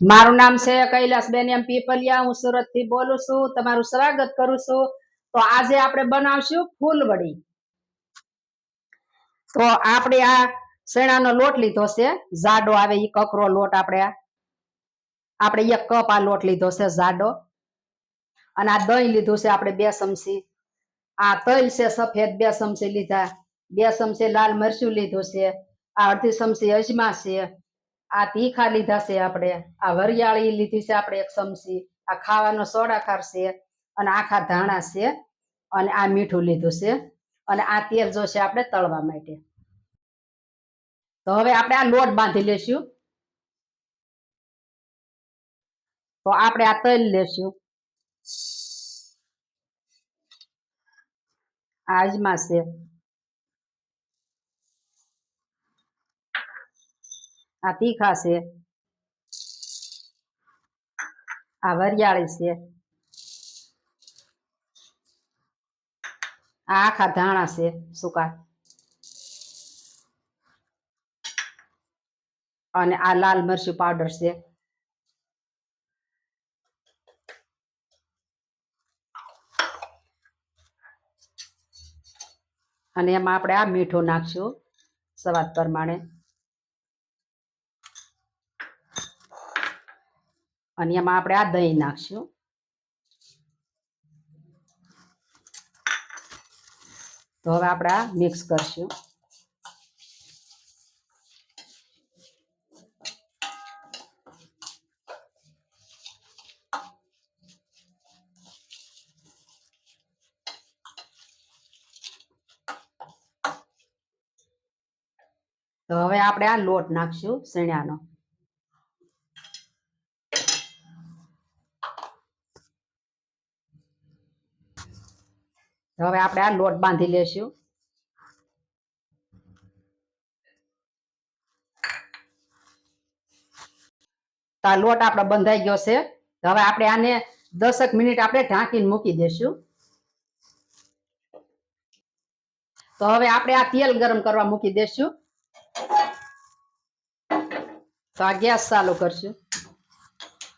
મારું નામ છે કૈલાસબેન એમ પીપલિયા. હું સુરતથી બોલું છું. તમારું સ્વાગત કરું છું. તો આજે આપણે બનાવશું ફૂલવડી. તો આપણે આ શેણાનો લોટ લીધો છે. જાડો આવે એ કકરો લોટ આપણે આપણે એક કપ આ લોટ લીધો છે જાડો. અને આ દહીં લીધું છે આપણે બે ચમચી. આ તલ છે સફેદ બે ચમચી લીધા. બે ચમચી લાલ મરચું લીધું છે. આ અડધી ચમચી અજમા છે. આ તીખા લીધા છે આપણે. આ વરિયાળી લીધી છે આપણે એક ચમચી આ ખાવાનો સોડા ખાર છે અને આખા ધાણા છે અને આ મીઠું લીધું છે અને આ તેલ જોશે આપણે તળવા માટે. તો હવે આપણે આ લોટ બાંધી લેશું. તો આપણે આ તલ લેશું. આજમાં છે આ તીખા છે. આ વરિયાળી છે. આ આખા ધાણા છે સુકા. અને આ લાલ મરચું પાવડર છે. અને એમાં આપણે આ મીઠું નાખશું સ્વાદ પ્રમાણે. અને એમાં આપણે આ દહીં નાખશું. તો હવે આપણે આ મિક્સ કરશું. તો હવે આપણે આ લોટ નાખશું, શેણાનો. હવે આપણે આ લોટ બાંધી લેશું. તો લોટ આપણો બંધાઈ ગયો છે. હવે આપણે આને દસક મિનિટ આપણે ઢાંકીને મૂકી દેશું. તો હવે આપણે આ તેલ ગરમ કરવા મૂકી દેશું. તો આ ગેસ ચાલુ કરશું.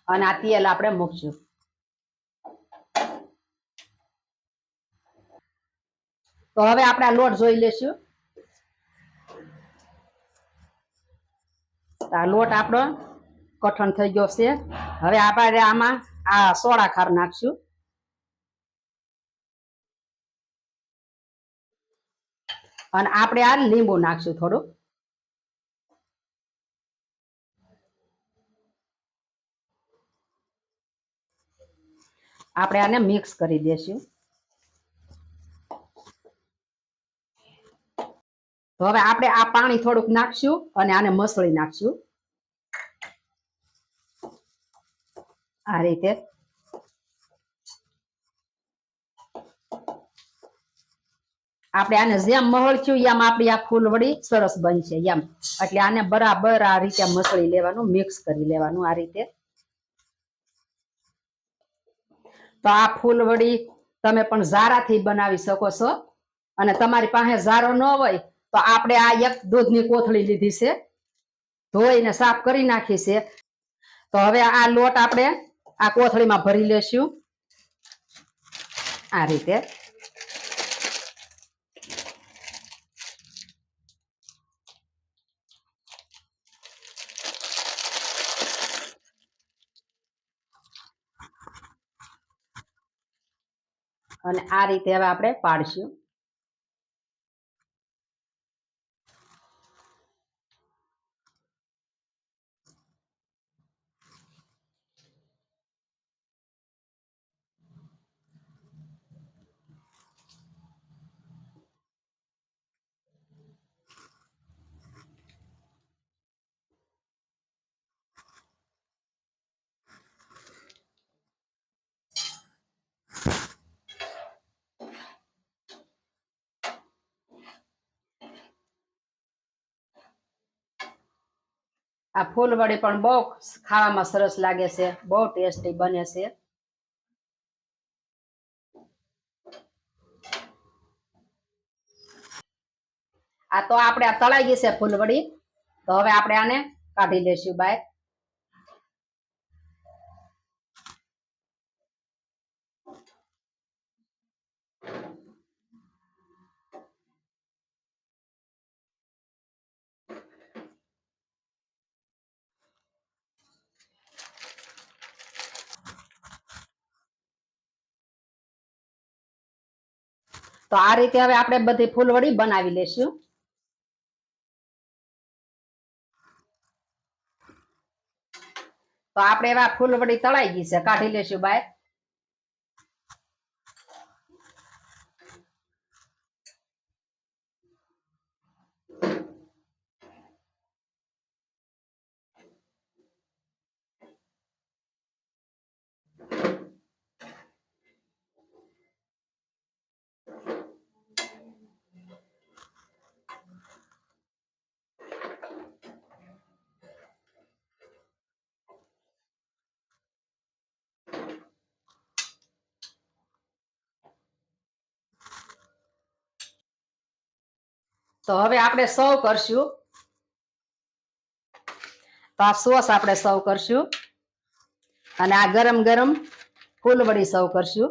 અને આ તેલ આપણે મૂકશું. તો હવે આપણે આ લોટ જોઈ લેશું. આ લોટ આપણો કઠણ થઈ ગયો છે. હવે આપણે આમાં આ સોડા ખાર નાખશું. અને આપણે આ લીંબુ નાખશું થોડું આપણે આને મિક્સ કરી દેશું. તો હવે આપણે આ પાણી થોડુંક નાખશું અને આને મસળી નાખશું. આ રીતે. આપણે આને જેમ મહળશું એમ આપણી આ ફૂલવડી સરસ બનશે એમ. એટલે આને બરાબર આ રીતે મસળી લેવાનું, મિક્સ કરી લેવાનું આ રીતે. તો આ ફૂલવડી તમે પણ ઝારાથી બનાવી શકો છો. અને તમારી પાસે ઝારો ન હોય તો આપણે આ એક દૂધની કોથળી લીધી છે. ધોઈને સાફ કરી નાખી છે. તો હવે આ લોટ આપણે આ કોથળીમાં ભરી લેશું. આ રીતે. અને આ રીતે હવે આપણે પાડશું. આ ફૂલવડી પણ બહુ ખાવામાં સરસ લાગે છે, બહુ ટેસ્ટી બને છે. આ તો આપણે આ તળાઈ ગઈ છે ફૂલવડી. તો હવે આપણે આને કાઢી લેશું બહાર તો આ રીતે હવે આપણે બધી ફૂલવડી બનાવી લેશું. તો આપણે એવા ફૂલવડી તળાઈ ગઈ છે. કાઢી લેશું બહાર તો હવે આપણે સર્વ કરશું. તો આ સોસ આપણે સર્વ કરશું. અને આ ગરમ ગરમ ફૂલવડી સર્વ કરશું.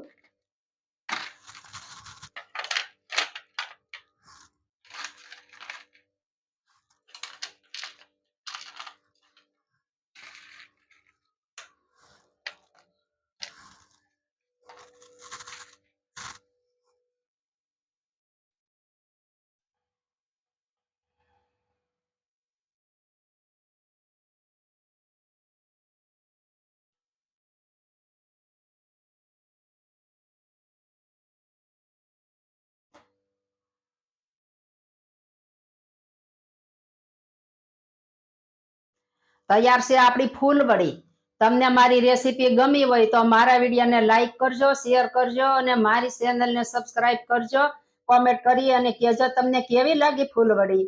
તૈયાર છે આપણી ફૂલવડી તમને મારી રેસીપી ગમી હોય તો મારા વિડીયોને લાઈક કરજો શેર કરજો અને મારી ચેનલને સબસ્ક્રાઇબ કરજો. કોમેન્ટ કરી અને કહેજો તમને કેવી લાગી ફૂલવડી